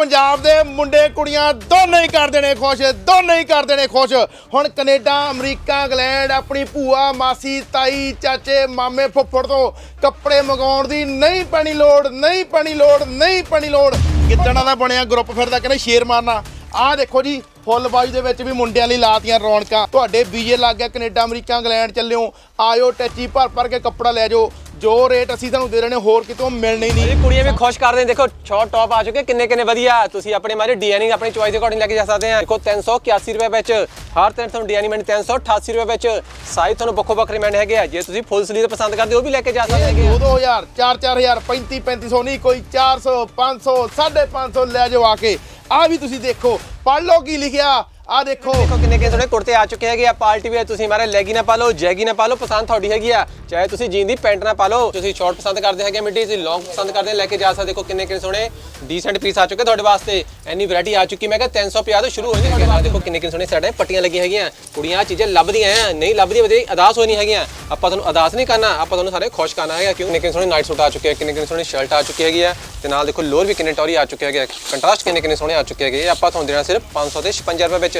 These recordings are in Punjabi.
ਪੰਜਾਬ ਦੇ ਮੁੰਡੇ ਕੁੜੀਆਂ ਦੋਨੇ ਹੀ ਕਰ ਦੇਣੇ ਖੁਸ਼, ਦੋਨੇ ਹੀ ਕਰ ਦੇਣੇ ਖੁਸ਼। ਹੁਣ ਕੈਨੇਡਾ, ਅਮਰੀਕਾ, ਇੰਗਲੈਂਡ, ਆਪਣੀ ਭੂਆ, ਮਾਸੀ, ਤਾਈ, ਚਾਚੇ, ਮਾਮੇ ਫੁੱਫੜ ਤੋਂ ਕੱਪੜੇ ਮੰਗਾਉਣ ਦੀ ਨਹੀਂ ਪੈਣੀ ਲੋੜ, ਨਹੀਂ ਪੈਣੀ ਲੋੜ, ਨਹੀਂ ਪੈਣੀ ਲੋੜ। ਕਿੱਦਣਾ ਦਾ ਬਣਿਆ ਗਰੁੱਪ ਫਿਰਦਾ ਕਹਿੰਦੇ ਸ਼ੇਰ ਮਾਰਨਾ। ਆਹ ਦੇਖੋ ਜੀ ਫੁੱਲ ਬਾਜੀ ਦੇ ਵਿੱਚ ਵੀ ਮੁੰਡਿਆਂ ਲਈ ਲਾਤੀਆਂ ਰੌਣਕਾਂ। ਤੁਹਾਡੇ ਵੀਜ਼ੇ ਲੱਗ ਗਿਆ ਕੈਨੇਡਾ ਅਮਰੀਕਾ ਇੰਗਲੈਂਡ ਚੱਲਿਓ। ਆਇਓ ਟੈਚੀ ਭਰ ਭਰ ਕੇ ਕੱਪੜਾ ਲੈ ਜਾਓ। ਜੋ ਰੇਟ ਅਸੀਂ ਤੁਹਾਨੂੰ ਦੇ ਰਹੇ ਨੇ ਹੋਰ ਕਿਤੋਂ ਮਿਲਣੇ ਹੀ ਨਹੀਂ। ਇਹ ਕੁੜੀਆਂ ਵੀ ਖੁਸ਼ ਕਰਦੇ ਨੇ ਦੇਖੋ ਸ਼ਾਰਟ ਟੌਪ ਆ ਚੁੱਕੇ ਕਿੰਨੇ ਕਿੰਨੇ ਵਧੀਆ। ਤੁਸੀਂ ਆਪਣੇ ਮਾਰੇ ਡੀਐਨਿੰਗ ਆਪਣੀ ਚੁਆਇਸ ਦੇ ਅਕੋਰਡਿੰਗ ਲੈ ਕੇ ਜਾ ਸਕਦੇ ਆ। ਦੇਖੋ 381 ਰੁਪਏ ਵਿੱਚ ਹਰ ਤਿੰਨ ਤੁਹਾਨੂੰ ਡੀਐਨਿੰਗ ਮਿਲ 388 ਰੁਪਏ ਵਿੱਚ ਸਾਈਜ਼ ਤੁਹਾਨੂੰ ਵੱਖੋ ਵੱਖਰੇ ਮਿਲਣੇ ਹੈਗੇ ਆ। ਜੇ ਤੁਸੀਂ ਫੁੱਲ ਸਲੀਵ ਪਸੰਦ ਕਰਦੇ ਹੋ ਉਹ ਵੀ ਲੈ ਕੇ ਜਾ ਸਕਦੇ ਹੈਗੇ ਆ। 2000 4-4000 35-3500 ਨਹੀਂ ਕੋਈ 400 500 550 ਲੈ ਜਾਓ ਆ ਕੇ। ਆ ਵੀ ਤੁਸੀਂ ਦੇਖੋ ਪੜ੍ਹ ਲਓ ਕੀ ਲਿਖਿਆ। ਆ ਦੇਖੋ। ਦੇਖੋ ਕਿੰਨੇ ਕਿੰਨੇ ਸੋਹਣੇ ਕੁੜਤੇ ਆ ਚੁੱਕੇ ਹੈਗੇ ਆ, ਪਾਰਟੀ ਵੇਅਰ ਤੁਸੀਂ ਮਾਰੇ, ਲੈਗੀ ਨਾ ਪਾ ਲਓ, ਜੈਗੀ ਨਾ ਪਾ ਲਓ, ਪਸੰਦ ਤੁਹਾਡੀ ਹੈਗੀ ਆ। ਚਾਹੇ ਤੁਸੀਂ ਜੀਨ ਦੀ ਪੈਂਟ ਨਾ ਪਾ ਲਓ, ਤੁਸੀਂ ਸ਼ਾਰਟ ਪਸੰਦ ਕਰਦੇ ਹੈਗੇ ਮਿੱਡੀ ਤੁਸੀਂ ਲੌਂਗ ਪਸੰਦ ਕਰਦੇ ਲੈ ਕੇ ਜਾ ਸਕਦੇ ਦੇਖੋ ਕਿੰਨੇ ਕਿੰਨੇ ਸੋਹਣੇ ਡੀਸੈਂਟ ਪੀਸ ਆ ਚੁੱਕੇ ਤੁਹਾਡੇ ਵਾਸਤੇ। ਐਨੀ ਵੈਰਾਈਟੀ ਆ ਚੁੱਕੀ, ਮੈਂ ਕਿਹਾ 350 ਤੋਂ ਸ਼ੁਰੂ ਹੋ ਤੁਹਾਡੇ ਵਾਸਤੇ। ਦੇਖੋ ਕਿੰਨੇ ਕਿੰਨੇ ਸੋਹਣੇ ਸਾਡੇ ਪੱਟੀਆਂ ਲੱਗੀਆਂ ਹੈਗੀਆਂ। ਕੁੜੀਆਂ ਆ ਚੀਜ਼ਾਂ ਲੱਭਦੀਆਂ ਆ ਨਹੀਂ ਲੱਭਦੀਆਂ ਵਧੇ ਅਦਾਸ ਹੋਈ ਨਹੀਂ ਹੈਗੀਆਂ। ਆਪਾਂ ਤੁਹਾਨੂੰ ਅਦਾਸ ਨਹੀਂ ਕਰਨਾ, ਆਪਾਂ ਤੁਹਾਨੂੰ ਸਾਰੇ ਖੁਸ਼ ਕਰਨਾ ਹੈਗਾ। ਕਿਉਂਕਿ ਕਿੰਨੇ ਕਿੰਨੇ ਸੋਹਣੇ ਨਾਈਟ ਸੂਟ ਆ ਚੁੱਕੇ ਆ, ਕਿੰਨੇ ਕਿੰਨੇ ਸੋਹਣੇ ਸ਼ਰਟ ਆ ਚੁੱਕੀ ਹੈਗੀ ਆ। ਤੇ ਨਾਲ ਦੇਖੋ ਲੋਅਰ ਵੀ ਕਿੰਨੇ ਟੌਰੀ ਆ ਚੁੱਕੇ ਹੈਗੇ ਕੰਟਰਾਸਟ ਕਿੰਨੇ ਕਿੰਨੇ ਸੋਹਣੇ ਆ ਚੁੱਕੇ ਹੈਗੇ ਇਹ ਆਪਾਂ ਤੁਹਾਨੂੰ ਦੇਣਾ ਸਿਰਫ 500 ਤੇ 56 ਰੁਪਏ ਵਿੱਚ।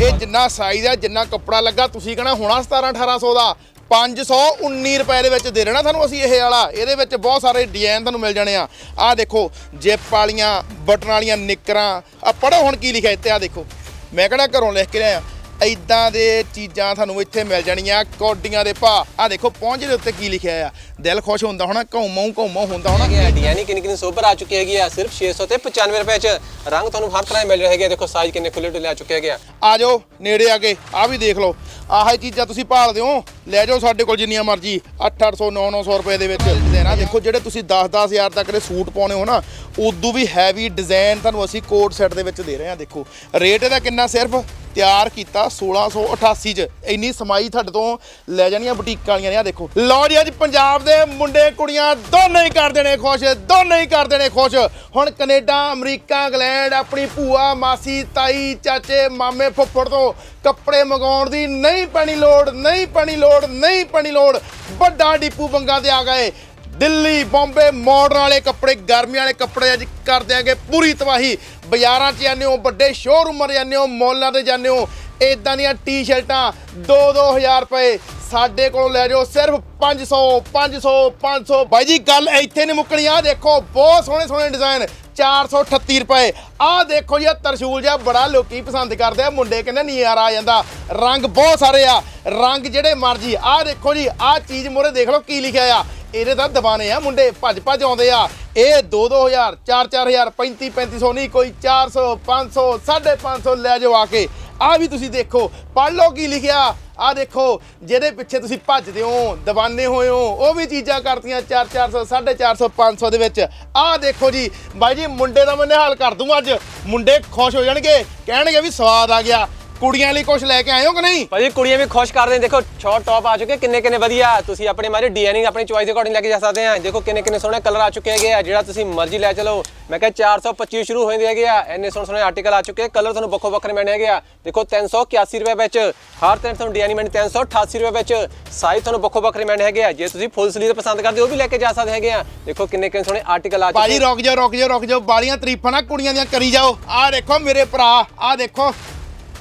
ਇਹ ਜਿੰਨਾ ਸਾਈਜ਼ ਆ, ਜਿੰਨਾ ਕੱਪੜਾ ਲੱਗਾ, ਤੁਸੀਂ ਕਹਣਾ ਹੋਣਾ 17 1800 ਦਾ। 519 ਰੁਪਏ ਦੇ ਵਿੱਚ ਦੇ ਦੇਣਾ ਤੁਹਾਨੂੰ ਅਸੀਂ ਇਹ ਵਾਲਾ। ਇਹਦੇ ਵਿੱਚ ਬਹੁਤ ਸਾਰੇ ਡਿਜ਼ਾਈਨ ਤੁਹਾਨੂੰ ਮਿਲ ਜਾਣੇ ਆ। ਆਹ ਦੇਖੋ, ਜਿਪ ਵਾਲੀਆਂ, ਬਟਨ ਵਾਲੀਆਂ ਨਿੱਕਰਾਂ। ਆ ਪੜੋ ਹੁਣ ਕੀ ਲਿਖਿਆ ਇੱਥੇ ਆ ਦੇਖੋ। ਮੈਂ ਕਿਹੜਾ ਘਰੋਂ ਲਿਖ ਕੇ ਲਿਆ ਇਦਾਂ ਦੇ ਚੀਜ਼ਾਂ ਤੁਹਾਨੂੰ ਇੱਥੇ ਮਿਲ ਜਾਣੀਆਂ ਕੋਡੀਆਂ ਦੇ ਭਾ ਆ ਦੇਖੋ ਪਹੁੰਚ ਦੇ ਉੱਤੇ ਕੀ ਲਿਖਿਆ ਆ। ਦਿਲ ਖੁਸ਼ ਹੁੰਦਾ ਹੋਣਾ ਘਉਮੋਂ ਘਉਮੋਂ ਹੁੰਦਾ ਹੋਣਾ। ਹੈਗੇ ਆ ਡਿਜ਼ਾਈਨ ਕਿੰਨੀ ਕਿੰਨੀ ਸੋਬਰ ਆ ਚੁੱਕੀ ਹੈਗੀ ਆ ਸਿਰਫ 600 ਤੇ 95 ਰੁਪਏ ਚ ਰੰਗ ਤੁਹਾਨੂੰ ਹਰ ਤਰ੍ਹਾਂ ਦੇ ਮਿਲ ਰਹੇ ਹੈਗੇ। ਦੇਖੋ ਸਾਈਜ਼ ਕਿੰਨੇ ਖੁੱਲੇ ਡੁੱਲੇ ਆ ਚੁੱਕੇ ਹੈਗੇ ਆ। ਆ ਜਾਓ ਨੇੜੇ ਆ ਕੇ ਆ ਵੀ ਦੇਖ ਲਓ। ਆਹ ਚੀਜ਼ਾਂ ਤੁਸੀਂ ਭਾਲਦੇ ਹੋ ਲੈ ਜਾਓ ਸਾਡੇ ਕੋਲ ਜਿੰਨੀਆਂ ਮਰਜ਼ੀ 8-800 9-900 ਰੁਪਏ ਦੇ ਵਿੱਚ। ਦੇਣਾ ਦੇਖੋ ਜਿਹੜੇ ਤੁਸੀਂ 10-10 ਹਜ਼ਾਰ ਤੱਕ ਦੇ ਸੂਟ ਪਾਉਣੇ ਹੋ ਨਾ ਉਦੋਂ ਵੀ ਹੈਵੀ ਡਿਜ਼ਾਈਨ ਤੁਹਾਨੂੰ ਅਸੀਂ ਕੋਟ ਸੈੱਟ ਦੇ ਵਿੱਚ ਦੇ ਰਹੇ ਹਾਂ ਦੇਖੋ। ਰੇਟ ਇਹਦਾ ਕਿੰਨਾ ਸਿਰਫ ਤਿਆਰ ਕੀਤਾ 1688 ਚ। ਇੰਨੀ ਸਮਾਈ ਤੁਹਾਡੇ ਤੋਂ ਲੈ ਜਾਣੀਆਂ ਬੁਟੀਕਾਂ ਵਾਲੀਆਂ ਨੇ ਆ ਦੇਖੋ। ਲਓ ਜੀ, ਅੱਜ ਪੰਜਾਬ ਦੇ ਮੁੰਡੇ ਕੁੜੀਆਂ ਦੋਨੇ ਹੀ ਕਰਦੇ ਨੇ ਖੁਸ਼, ਦੋਨੇ ਹੀ ਕਰਦੇ ਨੇ ਖੁਸ਼। ਹੁਣ ਕੈਨੇਡਾ, ਅਮਰੀਕਾ, ਇੰਗਲੈਂਡ, ਆਪਣੀ ਭੂਆ, ਮਾਸੀ, ਤਾਈ, ਚਾਚੇ, ਮਾਮੇ ਫੁੱਫੜ ਤੋਂ ਕੱਪੜੇ ਮੰਗਾਉਣ ਦੀ ਨਹੀਂ ਪੈਣੀ ਲੋੜ, ਨਹੀਂ ਪੈਣੀ ਲੋੜ, ਨਹੀਂ ਪੈਣੀ ਲੋੜ। ਵੱਡਾ ਡੀਪੂ ਬੰਗਾ ਤੇ ਆ ਗਏ। ਦਿੱਲੀ, ਬੰਬੇ ਮਾਡਰਨ ਵਾਲੇ ਕੱਪੜੇ, ਗਰਮੀ ਵਾਲੇ ਕੱਪੜੇ ਅੱਜ ਕਰ ਦਿਆਂਗੇ ਪੂਰੀ ਤਬਾਹੀ। ਬਾਜ਼ਾਰਾਂ 'ਚ ਜਾਂਦੇ ਹੋ, ਵੱਡੇ ਸ਼ੋਰੂਮਾਂ 'ਤੇ ਜਾਂਦੇ ਹੋ ਮਾਲਾਂ ਤੇ ਜਾਂਦੇ ਹੋ ਇਦਾਂ ਦੀਆਂ ਟੀ-ਸ਼ਰਟਾਂ 2-2000 ਰੁਪਏ ਸਾਡੇ ਕੋਲੋਂ ਲੈ ਜਾਓ, ਸਿਰਫ 500 500 500 ਬਾਈ ਜੀ, ਗੱਲ ਇੱਥੇ ਨਹੀਂ ਮੁੱਕਣੀ ਆ ਦੇਖੋ, ਬਹੁਤ ਸੋਹਣੇ ਸੋਹਣੇ ਡਿਜ਼ਾਈਨ 438 ਰੁਪਏ। ਆਹ ਦੇਖੋ ਜੀ, ਆਹ ਤਰਸ਼ੂਲ ਜਿਹਾ ਬੜਾ ਲੋਕੀ ਪਸੰਦ ਕਰਦੇ ਆ, ਮੁੰਡੇ ਕਹਿੰਦੇ ਨਜ਼ਾਰਾ ਆ ਜਾਂਦਾ। ਰੰਗ ਬਹੁਤ ਸਾਰੇ ਆ, ਰੰਗ ਜਿਹੜੇ ਮਰਜ਼ੀ, ਆਹ ਦੇਖੋ ਜੀ, ਆਹ ਚੀਜ਼ ਮੋਰੇ ਦੇਖ ਲਓ ਕੀ ਲਿਖਿਆ ਆ। ਇਹਦੇ ਤਾਂ ਦਬਾਨੇ ਆ, ਮੁੰਡੇ ਭੱਜ ਭੱਜ ਆਉਂਦੇ ਆ। ਇਹ 2-2000 4-4000 35-3500 ਨਹੀਂ, ਕੋਈ 400 500 550 ਲੈ ਜਾਓ ਆ ਕੇ। ਆ ਵੀ ਤੁਸੀਂ ਦੇਖੋ, ਪੜ੍ਹ ਲਓ ਕੀ ਲਿਖਿਆ। ਆ ਦੇਖੋ, ਜਿਹਦੇ ਪਿੱਛੇ ਤੁਸੀਂ ਭੱਜਦੇ ਹੋ, ਦਵਾਨੇ ਹੋਏ ਹੋ, ਉਹ ਵੀ ਚੀਜ਼ਾਂ ਕਰਤੀਆਂ 4-400 450 500 ਦੇ ਵਿੱਚ। ਆ ਦੇਖੋ ਜੀ, ਬਾਈ ਜੀ, ਮੁੰਡੇ ਦਾ ਮੈਂ ਨਿਹਾਲ ਕਰ ਦੂੰ ਅੱਜ। ਮੁੰਡੇ ਖੁਸ਼ ਹੋ ਜਾਣਗੇ, ਕਹਿਣਗੇ ਵੀ ਸਵਾਦ ਆ ਗਿਆ। ਕੁੜੀਆਂ ਲਈ ਕੁਝ ਲੈ ਕੇ ਆਏ ਹੋ ਕਿ ਨਹੀਂ? ਭਾਜੀ ਕੁੜੀਆਂ ਵੀ ਖੁਸ਼ ਕਰਦੇ ਨੇ। ਦੇਖੋ ਸ਼ਾਰਟ ਟੌਪ ਆ ਚੁੱਕੇ ਕਿੰਨੇ ਕਿੰਨੇ ਵਧੀਆ। ਤੁਸੀਂ ਆਪਣੇ ਮਾਰੇ ਡੀਐਨਿੰਗ ਆਪਣੀ ਚੁਆਇਸ ਦੇ ਅਕੋਰਡਿੰਗ ਲੈ ਕੇ ਜਾ ਸਕਦੇ ਆ। ਦੇਖੋ ਕਿੰਨੇ ਕਿੰਨੇ ਸੋਹਣੇ ਕਲਰ ਆ ਚੁੱਕੇ ਹੈਗੇ ਆ ਜਿਹੜਾ ਤੁਸੀਂ ਮਰਜ਼ੀ ਲੈ ਚਲੋ। ਮੈਂ ਕਿਹਾ 425 ਸ਼ੁਰੂ ਹੋ ਜਾਂਦੇ ਹੈਗੇ ਆ। ਇੰਨੇ ਸੋਹਣੇ ਸੋਹਣੇ ਆਰਟੀਕਲ ਆ ਚੁੱਕੇ ਕਲਰ ਤੁਹਾਨੂੰ ਵੱਖੋ ਵੱਖਰੇ ਮਿਲਣੇ ਹੈਗੇ ਆ। ਦੇਖੋ 381 ਰੁਪਏ ਵਿੱਚ ਹਰ ਤਿੰਨ ਤੁਹਾਨੂੰ ਡੀਐਨਿੰਗ ਮਿਲਣੀ 388 ਰੁਪਏ ਵਿੱਚ ਸਾਈਜ਼ ਤੁਹਾਨੂੰ ਵੱਖੋ ਵੱਖਰੇ ਮਿਲਣੇ ਹੈਗੇ ਆ। ਜੇ ਤੁਸੀਂ ਫੁੱਲ ਸਲੀਵ ਪਸੰਦ ਕਰਦੇ ਹੋ ਉਹ ਵੀ ਲੈ ਕੇ ਜਾ ਸਕਦੇ ਹੈਗੇ ਆ। ਦੇਖੋ ਕਿੰਨੇ ਕਿੰਨੇ ਸੋਹਣੇ ਆਰਟੀਕਲ ਆ ਬਾਜੀ ਚੁੱਕੇ ਰੁਕ ਜਾਓ ਰੁਕ ਜਾਓ ਰੁਕ ਜਾਓ। ਬਾਲੀਆਂ ਤਾਰੀਫਾਂ ਨਾ ਕੁੜੀਆਂ ਦੀਆਂ ਕਰੀ ਜਾਓ। ਆਹ ਦੇਖੋ ਮੇਰੇ ਭਰਾ ਆਹ ਦੇਖੋ।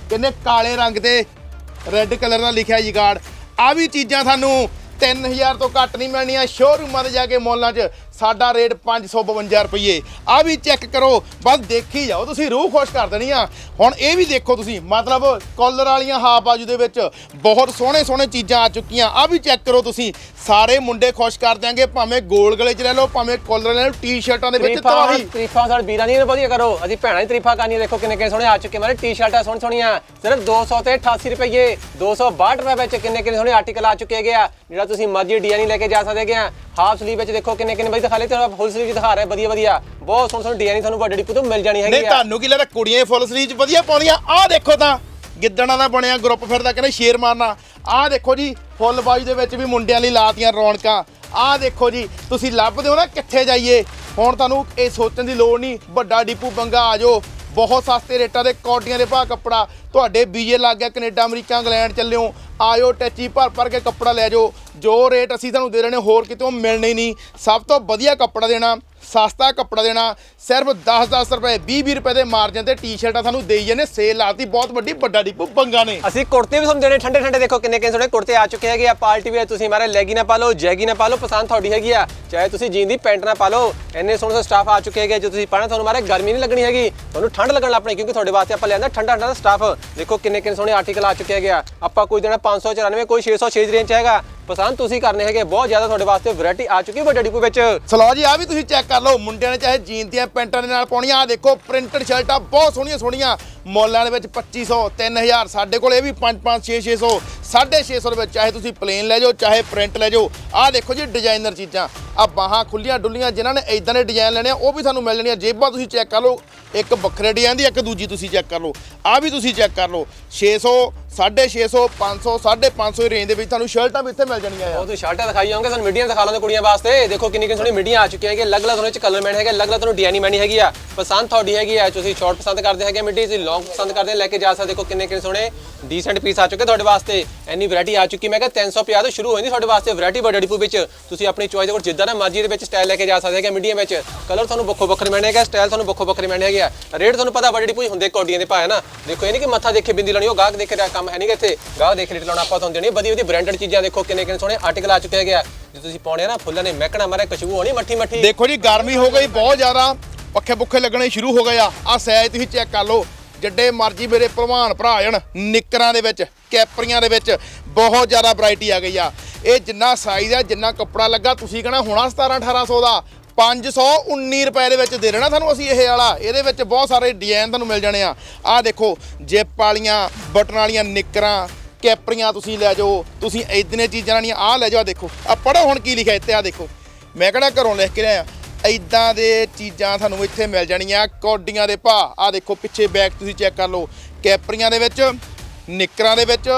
ਕਹਿੰਦੇ ਕਾਲੇ ਰੰਗ ਤੇ ਰੈੱਡ ਕਲਰ ਦਾ ਲਿਖਿਆ ਜੀ ਕਾਰਡ ਆ ਵੀ ਚੀਜ਼ਾਂ ਤੁਹਾਨੂੰ 3000 ਤੋਂ ਘੱਟ ਨਹੀਂ ਮਿਲਣੀਆਂ ਸ਼ੋਰੂਮਾਂ ਤੇ ਜਾ ਕੇ ਮੌਲਾਂ 'ਚ ਸਾਡਾ ਰੇਟ 552 ਰੁਪਏ ਆ ਵੀ ਚੈੱਕ ਕਰੋ। ਬਸ ਦੇਖੀ ਜਾਓ ਤੁਸੀਂ ਰੂਹ ਖੁਸ਼ ਕਰ ਦੇਣੀ ਆ। ਹੁਣ ਇਹ ਵੀ ਦੇਖੋ ਤੁਸੀਂ ਮਤਲਬ ਕਾਲਰ ਵਾਲੀਆਂ ਹਾਫ ਬਾਜੂ ਦੇ ਵਿੱਚ ਬਹੁਤ ਸੋਹਣੇ ਸੋਹਣੇ ਚੀਜ਼ਾਂ ਆ ਚੁੱਕੀਆਂ। ਆ ਵੀ ਚੈੱਕ ਕਰੋ ਤੁਸੀਂ। ਸਾਰੇ ਮੁੰਡੇ ਖੁਸ਼ ਕਰ ਦਿਆਂਗੇ ਭਾਵੇਂ ਗੋਲ ਗਲੇ 'ਚ ਲੈ ਲਓ ਭਾਵੇਂ ਕਾਲਰ ਲੈ ਲਓ ਟੀ-ਸ਼ਰਟਾਂ ਦੇ ਵਿੱਚ ਤਵਾਹੀ ਤਰੀਫਾਂ ਸਾਡੇ ਵੀਰਾਂ ਦੀਆਂ ਵਧੀਆ ਕਰੋ। ਅਸੀਂ ਭੈਣਾਂ ਦੀ ਤਰੀਫਾਂ ਕਰਨੀਆਂ ਦੇਖੋ ਕਿੰਨੇ ਕਿੰਨੇ ਸੋਹਣੇ ਆ ਚੁੱਕੇ। ਮਾਰੇ ਟੀ-ਸ਼ਰਟਾਂ ਸੋਹਣੀ ਸੋਹਣੀਆਂ। ਸਿਰਫ 200 ਤੇ 88 ਰੁਪਏ 262 ਰੁਪਏ ਵਿੱਚ ਕਿੰਨੇ ਕਿੰਨੇ ਸੋਹਣੇ ਆਰਟੀਕਲ ਆ ਚੁੱਕੇ ਹੈਗੇ ਆ। ਜਿਹੜਾ ਤੁਸੀਂ ਮਰਜ਼ੀ ਡਿਜ਼ਾਈਨ ਲੈ ਕੇ ਜਾ ਸਕਦੇ ਹੈਗੇ ਆ। ਹਾਫ ਸਲੀਵ ਵਿੱਚ ਦੇਖੋ ਕਿੰਨੇ ਕਿੰਨੇ ਵਧੀਆ ਦਿਖਾ ਲਏ ਤੇ ਫੁੱਲ ਸਲੀਵ ਦਿਖਾ ਰਿਹਾ ਵਧੀਆ ਵਧੀਆ। ਬਹੁਤ ਸੋਹਣੇ ਸੋਹਣੇ ਡਿਜ਼ਾਈਨ ਤੁਹਾਨੂੰ ਵੱਡੇ ਡਿਪੂ ਤੋਂ ਮਿਲ ਜਾਣੀ ਹੈਗੀ ਨਹੀਂ ਆ। ਤੁਹਾਨੂੰ ਕੀ ਲੱਗਦਾ ਕੁੜੀਆਂ ਫੁੱਲ ਸਲੀਵ 'ਚ ਵਧੀਆ ਪਾਉਂਦੀਆਂ? ਆਹ ਦੇਖੋ ਤਾਂ ਗਿੱਦੜਾਂ ਦਾ ਬਣਿਆ ਗਰੁੱਪ ਫਿਰਦਾ ਕਹਿੰਦੇ ਸ਼ੇਰ ਮਾਰਨਾ। ਆਹ ਦੇਖੋ ਜੀ ਫੁੱਲ ਬਾਜੀ ਦੇ ਵਿੱਚ ਵੀ ਮੁੰਡਿਆਂ ਲਈ ਲਾਤੀਆਂ ਰੌਣਕਾਂ। ਆਹ ਦੇਖੋ ਜੀ ਤੁਸੀਂ ਲੱਭਦੇ ਹੋ ਨਾ ਕਿੱਥੇ ਜਾਈਏ। ਹੁਣ ਤੁਹਾਨੂੰ ਇਹ ਸੋਚਣ ਦੀ ਲੋੜ ਨਹੀਂ ਵੱਡਾ ਡਿਪੂ ਬੰਗਾ ਆ ਜਾਓ। ਬਹੁਤ ਸਸਤੇ ਰੇਟਾਂ ਦੇ ਕੋਟੀਆਂ ਦੇ ਭਾਅ ਕੱਪੜਾ। ਤੁਹਾਡੇ ਵੀਜ਼ੇ ਲੱਗ ਗਿਆ ਕੈਨੇਡਾ ਅਮਰੀਕਾ ਇੰਗਲੈਂਡ ਚੱਲਿਓ। ਆਇਓ, ਟੈਚੀ ਭਰ ਭਰ ਕੇ ਕੱਪੜਾ ਲੈ ਜਾਓ। ਜੋ ਰੇਟ ਅਸੀਂ ਤੁਹਾਨੂੰ ਦੇ ਰਹੇ ਨੇ, ਹੋਰ ਕਿਤੇ ਉਹ ਮਿਲਣੇ ਹੀ ਨਹੀਂ। ਸਭ ਤੋਂ ਵਧੀਆ ਕੱਪੜਾ ਦੇਣਾ ਸਸਤਾ ਕੱਪੜਾ ਦੇਣਾ, ਸਿਰਫ 10-10 ਰੁਪਏ 20-20 ਰੁਪਏ ਦੇ ਮਾਰਜਨ ਤੇ ਟੀ-ਸ਼ਰਟਾਂ ਤੁਹਾਨੂੰ ਦੇਈ ਜਾਂਦੇ ਸੇਲ ਲਾਤੀ, ਬਹੁਤ ਵੱਡੀ, ਵੱਡਾ ਡਿਪੂ ਬੰਗਾ ਨੇ ਅਸੀਂ ਕੁੜਤੇ ਵੀ ਤੁਹਾਨੂੰ ਦੇਣੇ, ਠੰਡੇ ਠੰਡੇ ਦੇਖੋ ਕਿੰਨੇ ਕਿੰਨੇ ਸੋਹਣੇ ਕੁੜਤੇ ਆ ਚੁੱਕੇ ਹੈਗੇ ਆ, ਪਾਰਟੀ ਵੇਅਰ ਤੁਸੀਂ ਮਾਰੇ, ਲੈਗੀ ਨਾ ਪਾ ਲਓ, ਜੈਗੀ ਨਾ ਪਾ ਲਓ, ਪਸੰਦ ਤੁਹਾਡੀ ਹੈਗੀ ਆ। ਚਾਹੇ ਤੁਸੀਂ ਜੀਨ ਦੀ ਪੈਂਟ ਨਾ ਪਾ ਲਓ, ਇੰਨੇ ਸੋਹਣੇ ਸੋਹਣੇ ਸਟਾਫ ਆ ਚੁੱਕੇ ਹੈਗੇ ਜੋ ਤੁਸੀਂ ਪਾਣਾ ਤੁਹਾਨੂੰ ਮਾਰੇ, ਗਰਮੀ ਨਹੀਂ ਲੱਗਣੀ ਹੈਗੀ। ਤੁਹਾਨੂੰ ਠੰਡ ਲੱਗਣ ਲੱਪਣੀ ਕਿਉਂਕਿ ਤੁਹਾਡੇ ਵਾਸਤੇ ਆਪਾਂ ਲਿਆਂਦਾ ਠੰਡਾ ਠੰਡਾ ਸਟਾਫ ਦੇਖੋ ਕਿੰਨੇ ਕਿੰਨੇ ਸੋਹਣੇ ਆਰਟੀਕਲ ਆ ਚੁੱਕੇ ਹੈਗੇ ਆ। ਆਪਾਂ ਕੋਈ ਦੇਣਾ 594 ਕੋਈ 606 ਰੇਂਜ 'ਚ ਹੈਗਾ। ਪਸੰਦ ਤੁਸੀਂ ਕਰਨੇ ਹੈਗੇ, ਬਹੁਤ ਜ਼ਿਆਦਾ ਤੁਹਾਡੇ ਵਾਸਤੇ ਵੈਰਾਈਟੀ ਆ ਚੁੱਕੀ ਵੱਡੇ ਡਿਪੂ ਵਿੱਚ। ਸਲੋ ਜੀ ਆ ਵੀ ਤੁਸੀਂ ਚੈੱਕ ਕਰ ਲਓ, ਮੁੰਡਿਆਂ ਨੇ ਚਾਹੇ ਜੀਨ ਦੀਆਂ ਪੈਂਟਾਂ ਦੇ ਨਾਲ ਪਾਉਣੀਆਂ ਆ ਦੇਖੋ ਪ੍ਰਿੰਟਡ ਸ਼ਰਟਾਂ ਬਹੁਤ ਸੋਹਣੀਆਂ ਸੋਹਣੀਆਂ ਮੁੱਲਾਂ ਦੇ ਵਿੱਚ 2500 3000 ਸਾਡੇ ਕੋਲ ਇਹ ਵੀ 5 5 6 600 650 ਦੇ ਵਿੱਚ ਚਾਹੇ ਤੁਸੀਂ ਪਲੇਨ ਲੈ ਜਾਓ, ਚਾਹੇ ਪ੍ਰਿੰਟ ਲੈ ਜਾਓ। ਆਹ ਦੇਖੋ ਜੀ ਡਿਜ਼ਾਈਨਰ ਚੀਜ਼ਾਂ। ਆ ਬਾਹਾਂ ਖੁੱਲੀਆਂ ਡੁੱਲੀਆਂ, ਜਿਨ੍ਹਾਂ ਨੇ ਇਦਾਂ ਦੇ ਡਿਜ਼ਾਈਨ ਲੈਣੇ ਆ, ਉਹ ਵੀ ਤੁਹਾਨੂੰ ਮਿਲ ਜਾਣੀਆਂ। ਜੇਬਾਂ ਤੁਸੀਂ ਚੈੱਕ ਕਰ ਲਓ, ਇੱਕ ਵੱਖਰੇ ਡਿਜ਼ਾਈਨ ਦੀ, ਇੱਕ ਦੂਜੀ ਤੁਸੀਂ ਚੈੱਕ ਕਰ ਲਓ। ਆ ਵੀ ਤੁਸੀਂ ਚੈੱਕ ਕਰ ਲਓ। 600 650 500 550 ਦੀ ਰੇਂਜ ਦੇ ਵਿੱਚ ਤੁਹਾਨੂੰ ਸ਼ਰਟਾਂ ਵੀ ਇੱਥੇ ਮਿਲ ਜਾਣੀਆਂ ਆ। ਉਹ ਤੁਸੀਂ ਸ਼ਰਟਾਂ ਦਿਖਾਈ ਜਾਓਗੇ ਤੁਹਾਨੂੰ ਮੀਡੀਅਮ ਦਿਖਾ ਲਾਂਗੇ ਕੁੜੀਆਂ ਵਾਸਤੇ। ਦੇਖੋ ਕਿੰਨੀ ਕਿੰਨੀ ਸੋਹਣੀ ਮੀਡੀਅਮ ਆ ਚੁੱਕੀਆਂ ਹੈਗੇ ਅਲੱਗ ਅਲੱਗ ਤੁਹਾਨੂੰ ਚ ਕਲਰ ਮੈਨ ਹੈਗੇ ਅਲੱਗ ਅਲੱਗ ਤੁਹਾਨੂੰ ਡਿਜ਼ਾਈਨ ਮੈਨੀ ਹੈਗੀ ਆ। ਪਸੰਦ ਤੁਹਾਡੀ ਹੈਗੀ ਆ, ਤੁਸੀਂ ਸ਼ਾਰਟ ਪਸੰਦ ਕਰਦੇ ਹੈਗੇ ਮਿੱਡੀ, ਤੁਸੀਂ ਲੌਂਗ ਪਸੰਦ ਕਰਦੇ, ਲੈ ਕੇ ਜਾ ਸਕਦੇ ਦੇਖੋ ਕਿੰਨੇ ਕਿੰਨੇ ਸੋਹਣੇ ਡੀਸੈਂਟ ਪੀਸ ਆ ਚੁੱਕੇ ਤੁਹਾਡੇ ਵਾਸਤੇ। ਐਨੀ ਵੈਰਾਈਟੀ ਆ ਚੁੱਕੀ। ਮੈਂ ਕਿਹਾ 350 ਤੋਂ ਸ਼ੁਰੂ ਹੋਈ ਜਾਂਦੀ ਤੁਹਾਡੇ ਵਾਸਤੇ ਵੈਰਾਈਟੀ ਬੜੇ ਵਿੱਚ। ਤੁਸੀਂ ਆਪਣੀ ਚੋਇਸ ਦੇ ਕੋਲ ਜਿੱਦਾਂ ਦਾ ਮਰਜ਼ੀ ਦੇ ਵਿੱਚ ਸਟਾਈਲ ਲੈ ਕੇ ਜਾ ਸਕਦੇ ਹੈਗੇ ਮੀਡੀਅਮ ਵਿੱਚ। ਕਲਰ ਤੁਹਾਨੂੰ ਵੱਖੋ ਵੱਖਰੇ ਮਿਲਣੇ ਹੈਗੇ ਸਟਾਈਲ ਤੁਹਾਨੂੰ ਵੱਖੋ ਵੱਖਰੇ ਮਿਲਣੇ ਹੈਗੇ ਆ। ਰੇਟ ਤੁਹਾਨੂੰ ਪਤਾ ਬੜੇ ਹੁੰਦੇ ਕੋਡੀਆਂ ਦੇ ਭਾਅ ਨਾ? ਦੇਖੋ, ਇਹ ਨਹੀਂ ਕਿ ਮੱਥਾ ਦੇਖੇ ਬਿੰਦੀ ਲਾਉਣੀ, ਉਹ ਗਾਹਕ ਦੇਖ ਰਿਹਾ, ਕੰਮ ਹੈ ਨਹੀਂ ਇੱਥੇ। ਗਾਹਕ ਦੇਖ ਰੇਟ ਲਾਉਣਾ ਆਪਾਂ ਤੁਹਾਨੂੰ ਦੇਣੀ। ਵਧੀਆ ਵਧੀਆ ਬ੍ਰਾਂਡਡ ਚੀਜ਼ਾਂ ਦੇਖੋ, ਕਿੰਨੇ ਕਿੰਨੇ ਸੋਹਣੇ ਆਰਟੀਕਲ ਆ ਚੁੱਕੇ ਹੈਗੇ ਆ। ਜੇ ਤੁਸੀਂ ਪਾਉਣੇ ਨਾ, ਫੁੱਲਾਂ ਨੇ ਮਹਿਕਣਾ ਮਾਰੇ ਖੁਸ਼ਬੂ ਹੋਣੀ ਮੱਠੀ ਮੱਠੀ। ਦੇਖੋ ਜੀ, ਗਰਮੀ ਹੋ ਗਈ, ਬਹੁਤ ਜ਼ਿਆਦਾ। ਪੱਖੇ ਪੁੱਖੇ ਲੱਗਣੇ ਸ਼ੁਰੂ ਹੋ ਗਏ ਆ। ਆ ਸਾਈਜ਼ ਤੁਸੀਂ ਚੈੱਕ ਕਰ ਲਓ। ਜਿੱਡੇ ਮਰਜ਼ੀ ਮੇਰੇ ਭਲਵਾਨ ਭਰਾ ਜਣ ਨਿੱਕਰਾਂ ਦੇ ਵਿੱਚ, ਕੈਪਰੀਆਂ ਦੇ ਵਿੱਚ, ਬਹੁਤ ਜ਼ਿਆਦਾ ਵੈਰਾਈਟੀ ਆ ਗਈ ਆ। ਇਹ ਜਿੰਨਾ ਸਾਈਜ਼ ਆ, ਜਿੰਨਾ ਕੱਪੜਾ ਲੱਗਾ, ਤੁਸੀਂ ਕਹਣਾ ਹੋਣਾ 17 1800 ਦਾ। 519 ਰੁਪਏ ਦੇ ਵਿੱਚ ਦੇ ਦੇਣਾ ਤੁਹਾਨੂੰ ਅਸੀਂ ਇਹ ਵਾਲਾ। ਇਹਦੇ ਵਿੱਚ ਬਹੁਤ ਸਾਰੇ ਡਿਜ਼ਾਈਨ ਤੁਹਾਨੂੰ ਮਿਲ ਜਾਣੇ ਆ। ਆ ਦੇਖੋ ਜਿਪ ਵਾਲੀਆਂ ਬਟਨ ਵਾਲੀਆਂ ਨਿੱਕਰਾਂ, ਕੈਪਰੀਆਂ ਤੁਸੀਂ ਲੈ ਜਾਓ। ਤੁਸੀਂ ਇਦਨੇ ਚੀਜ਼ਾਂ ਵਾਲੀਆਂ ਆਹ ਲੈ ਜਾਓ, ਆਹ ਦੇਖੋ। ਆ ਪੜੋ ਹੁਣ ਕੀ ਲਿਖਿਆ ਇੱਥੇ ਆ ਦੇਖੋ। ਮੈਂ ਕਿਹੜਾ ਘਰੋਂ ਲਿਖ ਕੇ ਲਿਆ ਇਦਾਂ ਦੇ ਚੀਜ਼ਾਂ ਤੁਹਾਨੂੰ ਇੱਥੇ ਮਿਲ ਜਾਣੀਆਂ। ਕੌਡੀਆਂ ਦੇ ਭਾਅ ਆ ਦੇਖੋ ਪਿੱਛੇ ਬੈਗ ਤੁਸੀਂ ਚੈੱਕ ਕਰ ਲਓ। ਕੈਪਰੀਆਂ ਦੇ ਵਿੱਚ, ਨਿੱਕਰਾਂ ਦੇ ਵਿੱਚ,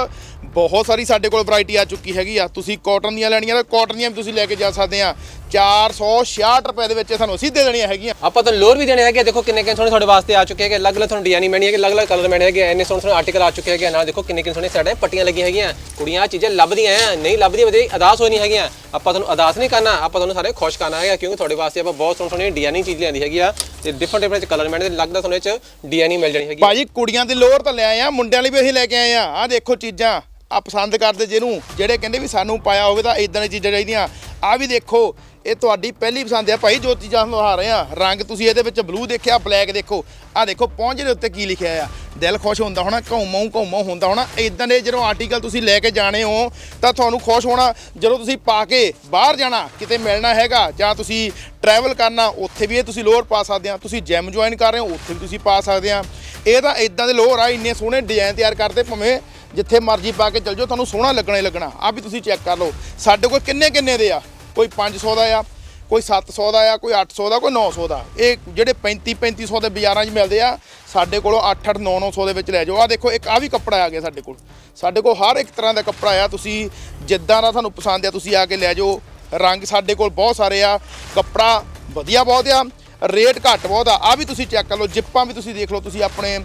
ਬਹੁਤ ਸਾਰੀ ਸਾਡੇ ਕੋਲ ਵੈਰਾਈਟੀ ਆ ਚੁੱਕੀ ਹੈਗੀ ਆ। ਤੁਸੀਂ ਕਾਟਨ ਦੀਆਂ ਲੈਣੀਆਂ ਤਾਂ ਕਾਟਨ ਦੀਆਂ ਵੀ ਤੁਸੀਂ ਲੈ ਕੇ ਜਾ ਸਕਦੇ ਆ। 466 ਰੁਪਏ ਦੇ ਵਿੱਚ ਇਹ ਤੁਹਾਨੂੰ ਅਸੀਂ ਦੇ ਦੇਣੀਆਂ ਹੈਗੀਆਂ। ਆਪਾਂ ਤੁਹਾਨੂੰ ਲੋਰ ਵੀ ਦੇਣੇ ਹੈਗੇ ਦੇਖੋ ਕਿੰਨੇ ਕਿੰਨੇ ਸੋਹਣੇ ਤੁਹਾਡੇ ਵਾਸਤੇ ਆ ਚੁੱਕੇ ਹੈਗੇ ਅਲੱਗ ਅਲੱਗ ਤੁਹਾਨੂੰ ਡਿਜ਼ਾਈਨ ਮੈਣੀ ਹੈਗੇ ਅਲੱਗ ਅਲੱਗ ਕਲਰ ਮੈਣੇ ਹੈਗੇ ਇੰਨੇ ਸੋਹਣੇ ਸੋਹਣੇ ਆਰਟੀਕਲ ਆ ਚੁੱਕੇ ਹੈਗੇ ਨਾਲ ਦੇਖੋ ਕਿੰਨੇ ਕਿੰਨੇ ਸੋਹਣੇ ਸਾਡੇ ਪੱਟੀਆਂ ਲੱਗੀਆਂ ਹੈਗੀਆਂ। ਕੁੜੀਆਂ ਆ ਚੀਜ਼ਾਂ ਲੱਭਦੀਆਂ ਆ ਨਹੀਂ ਲੱਭਦੀਆਂ ਵਧੇ ਅਦਾਸ ਹੋਈ ਨਹੀਂ ਹੈਗੀਆਂ। ਆਪਾਂ ਤੁਹਾਨੂੰ ਅਦਾਸ ਨਹੀਂ ਕਰਨਾ। ਆਪਾਂ ਤੁਹਾਨੂੰ ਸਾਰੇ ਖੁਸ਼ ਕਰਨਾ ਹੈਗਾ ਕਿਉਂਕਿ ਤੁਹਾਡੇ ਵਾਸਤੇ ਆਪਾਂ ਬਹੁਤ ਸੋਹਣੇ ਸੋਹਣੇ ਡਿਜ਼ਾਈਨਿੰਗ ਚੀਜ਼ ਲਿਆਂਦੀ ਹੈਗੀ ਆ। ਤੇ ਡਿਫਰੈਂਟ ਡਿਫਰੈਂਟ ਕਲਰ ਮੈਣੇ ਤੇ ਲੱਗਦਾ ਤੁਹਾਨੂੰ ਇਹ ਚ ਡਿਜ਼ਾਈਨਿੰਗ ਮਿਲ ਜਾਣੀ ਹੈਗੀ ਭਾਜੀ ਕੁੜੀਆਂ ਦੀ ਲੋਰ ਤਾਂ ਲੈ ਆਏ ਆ। ਮੁੰਡਿਆਂ ਲਈ ਵੀ ਅਸੀਂ ਲੈ ਕੇ ਆਏ ਆ। ਆ ਦੇਖੋ ਚੀਜ਼ਾਂ। ਆ ਪਸੰਦ ਕਰਦੇ ਜਿਹਨੂੰ ਜਿਹੜੇ ਕਹਿੰਦੇ ਵੀ ਸਾਨੂੰ ਪਾਇਆ ਹੋਵੇ ਤਾਂ ਇਦਾਂ ਦੀ ਚੀਜ਼ਾਂ ਚਾਹੀਦੀਆਂ। ਆ ਵੀ ਦੇਖੋ, ਇਹ ਤੁਹਾਡੀ ਪਹਿਲੀ ਪਸੰਦ ਆ ਭਾਈ, ਜੋ ਚੀਜ਼ਾਂ ਤੁਹਾਨੂੰ ਰਹੇ ਆ। ਰੰਗ ਤੁਸੀਂ ਇਹਦੇ ਵਿੱਚ ਬਲੂ ਦੇਖਿਆ ਬਲੈਕ ਦੇਖੋ। ਆ ਦੇਖੋ ਪਹੁੰਚ ਦੇ ਉੱਤੇ ਕੀ ਲਿਖਿਆ ਆ? ਦਿਲ ਖੁਸ਼ ਹੁੰਦਾ ਹੋਣਾ ਘਉਮੋਂ ਘਉਮੋਂ ਹੁੰਦਾ ਹੋਣਾ। ਇਦਾਂ ਦੇ ਜਦੋਂ ਆਰਟੀਕਲ ਤੁਸੀਂ ਲੈ ਕੇ ਜਾਣੇ ਹੋ, ਤਾਂ ਤੁਹਾਨੂੰ ਖੁਸ਼ ਹੋਣਾ। ਜਦੋਂ ਤੁਸੀਂ ਪਾ ਕੇ ਬਾਹਰ ਜਾਣਾ, ਕਿਤੇ ਮਿਲਣਾ ਹੈਗਾ, ਜਾਂ ਤੁਸੀਂ ਟਰੈਵਲ ਕਰਨਾ, ਉੱਥੇ ਵੀ ਇਹ ਤੁਸੀਂ ਲੋਅਰ ਪਾ ਸਕਦੇ ਆ। ਤੁਸੀਂ ਜਿਮ ਜੁਆਇਨ ਕਰ ਰਹੇ ਹੋ, ਉੱਥੇ ਵੀ ਤੁਸੀਂ ਪਾ ਸਕਦੇ ਆ। ਇਹ ਤਾਂ ਇਦਾਂ ਦੇ ਲੋਅਰ ਆ, ਇੰਨੇ ਸੋਹਣੇ ਡਿਜ਼ਾਈਨ ਤਿਆਰ ਕਰਦੇ, ਭਾਵੇਂ ਜਿੱਥੇ ਮਰਜ਼ੀ ਪਾ ਕੇ ਚੱਲ ਜਾਓ, ਤੁਹਾਨੂੰ ਸੋਹਣਾ ਲੱਗਣਾ ਹੀ ਲੱਗਣਾ। ਆ ਵੀ ਤੁਸੀਂ ਚੈੱਕ ਕਰ ਲਓ। ਸਾਡੇ ਕੋਲ ਕਿੰਨੇ ਕਿੰਨੇ ਦੇ ਆ? ਕੋਈ 500 ਦਾ ਆ, ਕੋਈ 700 ਦਾ ਆ, ਕੋਈ 800 ਦਾ, ਕੋਈ 900 ਦਾ। ਇਹ ਜਿਹੜੇ 35 3500 ਦੇ ਬਾਜ਼ਾਰਾਂ 'ਚ ਮਿਲਦੇ ਆ, ਸਾਡੇ ਕੋਲੋਂ 8 8 9 900 ਦੇ ਵਿੱਚ ਲੈ ਜਾਓ। ਆ ਦੇਖੋ, ਇੱਕ ਆ ਵੀ ਕੱਪੜਾ ਆ ਗਿਆ ਸਾਡੇ ਕੋਲ। ਸਾਡੇ ਕੋਲ ਹਰ ਇੱਕ ਤਰ੍ਹਾਂ ਦਾ ਕੱਪੜਾ ਆ। ਤੁਸੀਂ ਜਿੱਦਾਂ ਦਾ ਤੁਹਾਨੂੰ ਪਸੰਦ ਆ, ਤੁਸੀਂ ਆ ਕੇ ਲੈ ਜਾਓ। ਰੰਗ ਸਾਡੇ ਕੋਲ ਬਹੁਤ ਸਾਰੇ ਆ। ਕੱਪੜਾ ਵਧੀਆ ਬਹੁਤ ਆ। ਰੇਟ ਘੱਟ ਬਹੁਤ ਆ। ਆ ਵੀ ਤੁਸੀਂ ਚੈੱਕ ਕਰ ਲਓ। ਜਿੱਪਾਂ ਵੀ ਤੁਸੀਂ ਦੇਖ ਲਓ। ਤੁਸੀਂ ਆਪਣੇ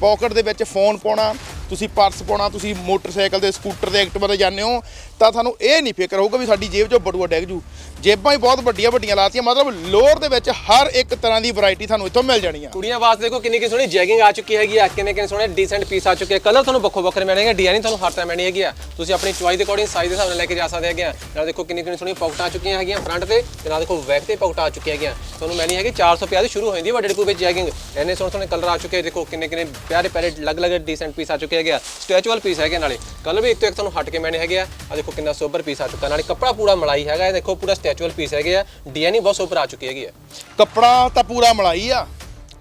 ਪਾਕਟ ਦੇ ਵਿੱਚ ਫੋਨ ਪਾਉਣਾ। ਤੁਸੀਂ ਪਰਸ ਪਾਉਣਾ, ਤੁਸੀਂ ਮੋਟਰਸਾਈਕਲ ਦੇ ਸਕੂਟਰ ਦੇ ਐਕਟਿਵਾ ਤੇ ਜਾਂਦੇ ਹੋ, ਤਾਂ ਤੁਹਾਨੂੰ ਇਹ ਨਹੀਂ ਫਿਕਰ ਹੋਊਗਾ ਵੀ ਸਾਡੀ ਜੇਬ 'ਚੋਂ ਬਟੂਆ ਡਿੱਗ ਜੂ। ਜੇਬਾਂ ਹੀ ਬਹੁਤ ਵੱਡੀਆਂ ਵੱਡੀਆਂ ਲਾਤੀਆਂ, ਮਤਲਬ ਲੋਅਰ ਦੇ ਵਿੱਚ ਹਰ ਇੱਕ ਤਰ੍ਹਾਂ ਦੀ ਵੈਰਾਈਟੀ ਤੁਹਾਨੂੰ ਇੱਥੋਂ ਮਿਲ ਜਾਣੀ ਆ। ਕੁੜੀਆਂ ਵਾਸਤੇ ਦੇਖੋ ਕਿੰਨੀ ਕਿ ਸੋਹਣੀ ਜੈਗਿੰਗ ਆ ਚੁੱਕੀ ਹੈਗੀ ਆ ਕਿੰਨੇ ਕਿੰਨੇ ਸੋਹਣੇ ਡੀਸੈਂਟ ਪੀਸ ਆ ਚੁੱਕੇ ਕਲਰ ਤੁਹਾਨੂੰ ਵੱਖੋ ਵੱਖਰੇ ਮਿਲਣਗੇ ਡਿਜ਼ਾਈਨ ਤੁਹਾਨੂੰ ਹਰ ਤਰ੍ਹਾਂ ਮਿਲਣੀ ਹੈਗੀ ਆ। ਤੁਸੀਂ ਆਪਣੀ ਚੁਆਇਸ ਦੇ ਅਕੋਰਡਿੰਗ ਸਾਈਜ਼ ਦੇ ਹਿਸਾਬ ਨਾਲ ਲੈ ਕੇ ਜਾ ਸਕਦੇ ਹੈਗੇ ਆ। ਨਾਲ ਦੇਖੋ ਕਿੰਨੀ ਕਿੰਨੀ ਸੋਹਣੀ ਪਾਕਟਾਂ ਆ ਚੁੱਕੀਆਂ ਹੈਗੀਆਂ ਫਰੰਟ ਤੇ ਤੇ ਨਾਲ ਦੇਖੋ ਬੈਕ ਤੇ ਪਾਕਟਾਂ ਆ ਚੁੱਕੀਆਂ ਹੈਗੀਆਂ। ਤੁਹਾਨੂੰ ਮਿਲਣੀ ਹੈਗੀ 450 ਦੀ ਸ਼ੁਰੂ ਹੁੰਦੀ ਵੱਡੇ ਡਿਪੂ ਵਿੱਚ ਜੈਗਿੰਗ ਇੰਨੇ ਸੋਹਣੇ ਸੋਹਣੇ ਕਲਰ ਆ ਚੁੱਕੇ ਦੇਖੋ ਕਿੰਨੇ ਕਿੰਨੇ ਪਿਆਰੇ ਪਿਆਰੇ ਅਲੱਗ-ਅਲੱਗ ਡੀਸੈਂਟ ਪੀਸ ਆ ਚੁੱਕੇ ਹੈਗੇ ਆ ਸਟੈਚੂਅਲ ਪੀਸ ਹੈਗੇ ਨਾਲੇ। ਕਲਰ ਵੀ ਇੱਕ ਤੋਂ ਇੱਕ ਤੁਹਾਨੂੰ ਹਟ ਕੇ ਮਿਲਣੇ ਹੈਗੇ ਆ। ਆ ਦੇਖੋ ਕਿੰਨਾ ਸੋਬਰ ਪੀਸ ਆ ਚੁੱਕਾ। ਨਾਲੇ ਕੱਪੜਾ ਪੂਰਾ ਮਲਾਈ ਹੈਗਾ, ਇਹ ਦੇਖੋ ਪੂਰਾ ਸਟੈਚੂਅਲ ਪੀਸ ਹੈਗੇ ਆ। ਡਿਜ਼ਾਈਨ ਬਹੁਤ ਸੋਬਰ ਆ ਚੁੱਕੀ ਹੈਗੀ ਆ। ਕੱਪੜਾ ਤਾਂ ਪੂਰਾ ਮਲਾਈ ਆ।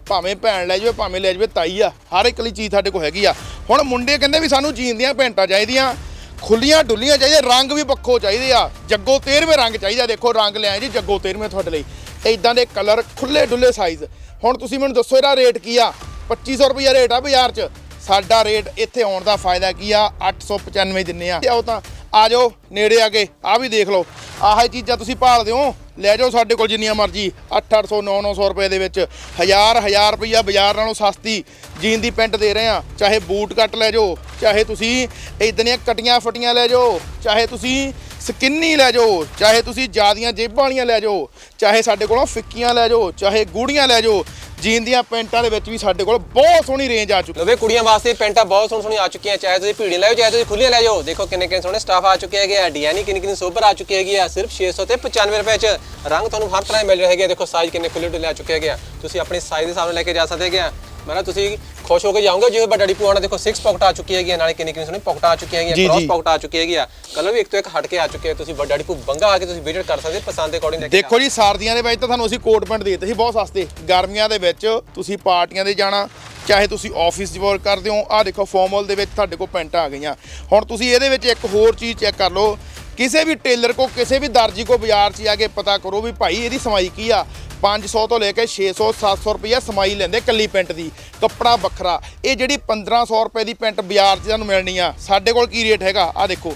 ਭਾਵੇਂ ਭੈਣ ਲੈ ਜਾਵੇ, ਭਾਵੇਂ ਲੈ ਜਾਵੇ, ਤਾਈ ਆ। ਹਰ ਇੱਕ ਲਈ ਚੀਜ਼ ਸਾਡੇ ਕੋਲ ਹੈਗੀ ਆ। ਹੁਣ ਮੁੰਡੇ ਕਹਿੰਦੇ ਵੀ ਸਾਨੂੰ ਜੀਨ ਦੀਆਂ ਪੈਂਟਾਂ ਚਾਹੀਦੀਆਂ। ਖੁੱਲੀਆਂ ਡੁੱਲੀਆਂ ਚਾਹੀਦੀਆਂ, ਰੰਗ ਵੀ ਪੱਖੋ ਚਾਹੀਦੇ ਆ। ਜੱਗੋ 13ਵੇਂ ਰੰਗ ਚਾਹੀਦਾ। ਦੇਖੋ ਰੰਗ ਲਿਆ ਜੀ, ਜੱਗੋ 13ਵੇਂ ਤੁਹਾਡੇ ਲਈ। ਇਦਾਂ ਦੇ ਕਲਰ ਖੁੱਲੇ ਡੁੱਲੇ ਸਾਈਜ਼ ਹੁਣ ਤੁਸੀਂ ਮੈਨੂੰ ਦੱਸੋ ਇਹਦਾ ਰੇਟ ਕੀ ਆ? 2500 ਰੁਪਈਆ ਰੇਟ ਆ ਬਾਜ਼ਾਰ 'ਚ। ਸਾਡਾ ਰੇਟ ਇੱਥੇ ਆਉਣ ਦਾ ਫਾਇਦਾ ਕੀ ਆ? 895 ਦਿੰਨੇ ਆ। ਆਓ ਤਾਂ, ਆ ਜਾਓ ਨੇੜੇ ਆ ਕੇ ਆ ਵੀ ਦੇਖ ਲਓ। ਆਹ ਹੀ ਚੀਜ਼ਾਂ ਤੁਸੀਂ ਭਾਲਦੇ ਹੋ ਲੈ ਜਾਓ ਸਾਡੇ ਕੋਲ ਜਿੰਨੀਆਂ ਮਰਜ਼ੀ। 8-800 9-900 ਰੁਪਏ ਦੇ ਵਿੱਚ। ਹਜ਼ਾਰ ਹਜ਼ਾਰ ਰੁਪਈਆ ਬਾਜ਼ਾਰ ਨਾਲੋਂ ਸਸਤੀ ਜੀਨ ਦੀ ਪੈਂਟ ਦੇ ਰਹੇ ਆ। ਚਾਹੇ ਬੂਟ ਕੱਟ ਲੈ ਜਾਓ, ਚਾਹੇ ਤੁਸੀਂ ਇਦਾਂ ਦੀਆਂ ਕਟੀਆਂ ਫਟੀਆਂ ਲੈ ਜਾਓ, ਚਾਹੇ ਤੁਸੀਂ ਸਕਿੰਨੀ ਲੈ ਜਾਓ, ਚਾਹੇ ਤੁਸੀਂ ਜਿਆਦੀਆਂ ਜੇਬਾਂ ਵਾਲੀਆਂ ਲੈ ਜਾਓ, ਚਾਹੇ ਸਾਡੇ ਕੋਲੋਂ ਫਿੱਕੀਆਂ ਲੈ ਜਾਓ, ਚਾਹੇ ਗੂੜੀਆਂ ਲੈ ਜਾਓ ਜੀਨ ਦੀਆਂ ਪੈਂਟਾਂ ਦੇ ਵਿੱਚ ਵੀ ਸਾਡੇ ਕੋਲ ਬਹੁਤ ਸੋਹਣੀ ਰੇਂਜ ਆ ਚੁੱਕੀ ਲਵੇ ਕੁੜੀਆਂ ਵਾਸਤੇ ਪੈਂਟਾਂ ਬਹੁਤ ਸੋਹਣੀ ਸੋਹਣੀ ਆ ਚੁੱਕੀਆਂ, ਚਾਹੇ ਤੁਸੀਂ ਭੀੜੀਆਂ ਲੈ ਜਾਓ, ਚਾਹੇ ਤੁਸੀਂ ਖੁੱਲੀਆਂ ਲੈ ਜਾਓ। ਦੇਖੋ ਕਿੰਨੇ ਕਿੰਨੇ ਸੋਹਣੇ ਸਟਾਫ ਆ ਚੁੱਕੇ ਹੈਗੇ ਆ ਡਿਜ਼ਾਈਨ ਕਿੰਨੀ ਕਿੰਨੀ ਸੋਬਰ ਆ ਚੁੱਕੀ ਹੈਗੀ ਆ, ਸਿਰਫ 600 ਤੇ 95 ਰੁਪਏ ਚ ਰੰਗ ਤੁਹਾਨੂੰ ਹਰ ਤਰ੍ਹਾਂ ਦੇ ਮਿਲ ਰਹੇ ਹੈਗੇ ਆ। ਦੇਖੋ ਸਾਈਜ਼ ਕਿੰਨੇ ਖੁੱਲੇ ਡੁੱਲੇ ਆ ਚੁੱਕੇ ਹੈਗੇ ਆ। ਤੁਸੀਂ ਆਪਣੇ ਸਾਈਜ਼ ਦੇ ਹਿਸਾਬ ਨਾਲ ਲੈ ਕੇ ਜਾ ਸਕਦੇ ਹੈਗੇ ਆ। ਮਤਲਬ ਤੁਸੀਂ ਖੁਸ਼ ਹੋ ਕੇ ਜਾਓਗੇ? ਜਿਵੇਂ ਵੱਡਾ ਡਿਪੂ ਆਣਾ ਦੇਖੋ 6 ਪਾਕਟ ਆ ਚੁੱਕੀ ਹੈਗੀ ਨਾਲੇ ਕਿੰਨੀ ਕਿੰਨੀ ਸੋਹਣੀ ਪਾਕਟ ਆ ਚੁੱਕੀ ਹੈਗੀ ਕ੍ਰਾਸ। ਪਾਕਟ ਆ ਚੁੱਕੀ ਹੈਗੀ ਆ। ਕਲਰ ਵੀ ਇੱਕ ਤੋਂ ਇੱਕ ਹਟ ਕੇ ਆ ਚੁੱਕੇ ਤੁਸੀਂ ਵੱਡਾ ਡਿਪੂ ਬੰਗਾ ਆ ਕੇ ਤੁਸੀਂ ਵਿਜ਼ਿਟ ਕਰ ਸਕਦੇ ਪਸੰਦ ਦੇ ਅਕੋਰਡਿੰਗ ਦੇਖੋ ਜੀ ਸਰਦੀਆਂ ਦੇ ਵਿੱਚ ਤਾਂ ਤੁਹਾਨੂੰ ਅਸੀਂ ਕੋਟ ਪੈਂਟ ਦੇ ਦਿੱਤੇ ਸੀ ਬਹੁਤ ਸਸਤੇ। ਗਰਮੀਆਂ ਦੇ ਵਿੱਚ ਤੁਸੀਂ ਪਾਰਟੀਆਂ ਦੇ ਜਾਣਾ ਚਾਹੇ ਤੁਸੀਂ ਆਫਿਸ 'ਚ ਵਰਕ ਕਰਦੇ ਹੋ ਆਹ ਦੇਖੋ ਫਾਰਮਲ ਦੇ ਵਿੱਚ ਤੁਹਾਡੇ ਕੋਲ ਪੈਂਟਾਂ ਆ ਗਈਆਂ। ਹੁਣ ਤੁਸੀਂ ਇਹਦੇ ਵਿੱਚ ਇੱਕ ਹੋਰ ਚੀਜ਼ ਚੈੱਕ ਕਰ ਲਓ ਕਿਸੇ ਵੀ ਟੇਲਰ ਕੋ ਕਿਸੇ ਵੀ ਦਰਜੀ ਕੋ ਬਾਜ਼ਾਰ 'ਚ ਜਾ ਕੇ ਪਤਾ ਕਰੋ ਵੀ ਭਾਈ ਇਹਦੀ ਸਮਾਈ ਕੀ ਆ? 500 ਤੋਂ ਲੈ ਕੇ 600 700 ਰੁਪਈਆ ਸਮਾਈ ਲੈਂਦੇ ਕੱਲੀ ਪੈਂਟ ਦੀ। ਕੱਪੜਾ ਵੱਖਰਾ। ਇਹ ਜਿਹੜੀ 1500 ਰੁਪਏ ਦੀ ਪੈਂਟ ਬਾਜ਼ਾਰ 'ਚ ਤੁਹਾਨੂੰ ਮਿਲਣੀ ਆ, ਸਾਡੇ ਕੋਲ ਕੀ ਰੇਟ ਹੈਗਾ? ਆ ਦੇਖੋ,